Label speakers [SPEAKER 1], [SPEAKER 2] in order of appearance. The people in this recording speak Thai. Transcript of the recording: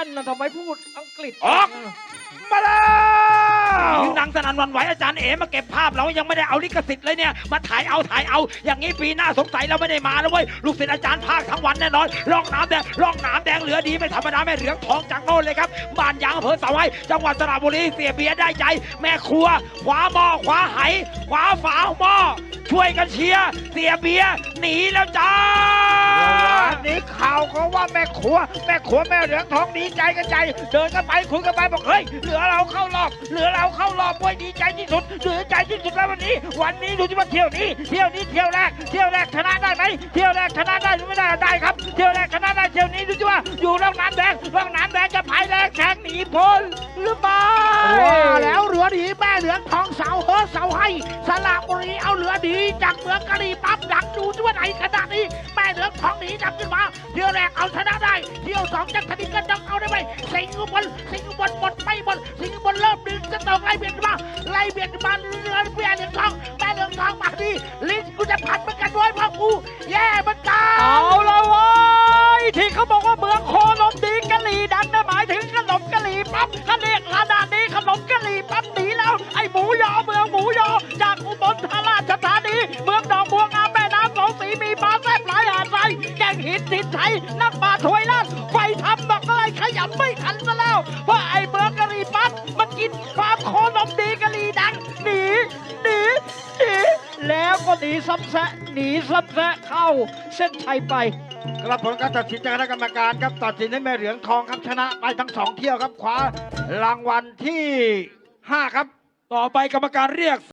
[SPEAKER 1] ว่นนะทำไมพูดอังกฤษ
[SPEAKER 2] ออก มาแล้ว
[SPEAKER 3] ยิงดังสนั่นหวันไหวอาจารย์เอ๋มาเก็บภาพเรายังไม่ได้เอาลิขสิทธิ์เลยเนี่ย มาถ่ายเอาถ่ายเอา อย่างนี้ปีหน้าสงสัยเราไม่ได้มาแล้วเว้ย ลูกศิษย์อาจารย์ภาคทั้งวันแน่นอนร่องน้ำแดงร่องน้ำแดงเหลือดีไม่ธรรมดาแม่เหลืองทองจากโน่นเลยครับ บ้านยางอำเภอเสาไห้จังหวัดสระบุรีเสียเบียร์ได้ใจ แม่ครัวคว้าหม้อคว้าไหคว้าฝาหม้อช่วยกันเชียร์เสียเบียร์หนีแล้วจ้า
[SPEAKER 2] วั นี้ข่าวเขาว่าแม่ครัว แม่ครัวแม่เหลืองทองดีใจกันใจ เดินกันไปคุยกันไปบอกเฮ้ยเหลือเราเข้ารอบ เหลือเราเข้ารอบมวยดีใจที่สุดเหลือใจที่สุดแล้ววันนี้ วันนี้ดูที่ว่าเที่ยวนี้ เที่ยวนี้เที่ยวแรก เที่ยวแรกชนะได้ไหมเที่ยวแรกชนะได้หรือไม่ได้ได้ครับ เที่ยวแรกชนะได้เที่ยวนี้ดูที่ว่าอยู่ร่องน้ำแดงร่องน้ำแดงจะพายแรงแข่งหนีพ้นหรือไม่
[SPEAKER 4] ว่าแล้วเหลือดีแม่เหลืองทองเสาเฮอเสาให้สระบุรีเอาเหลือดีจากเมืองกะหรี่ปั๊บดักดูที่ว่าไหนขนาดนี้ เที่ยวแรกเอาชนะได้ เที่ยวสองจะคดีกันต้องเอาได้ไหมสิงห์อุบลสิงห์อุบลหมดไม่หมดสิงห์อุบลเริ่มดึงจะต้องไล่เบียดมาไล่เบียดมาเรือเบียดเหลืองทองแม่เหลืองทองมาดีลิ้นกูจะพันเหมือนกันด้วยพ่อกูแย่เหมือนกัน
[SPEAKER 1] เอาละเว้ยที่เขาบอกว่าเมือง แกงหินทินไทยนักปลาถวยล้านไฟทำดอกอะไรขยันไม่ทันซะแล้ว เพราะไอ้เมืองกะหรี่ปั๊บมันกินความโคลมดีกะหรี่ดังหนีหนีหนีแล้วก็หนีซ้ำแซะหนีซ้ำแซะเข้าเส้นชัยไป
[SPEAKER 2] กระผลการตัดสินจากคณะกรรมการครับตัดสินให้แม่เหลืองทองครับชนะไปทั้งสองเที่ยวครับคว้ารางวัลที่ 5 ครับ
[SPEAKER 3] ต่อไปกรรมการเรียก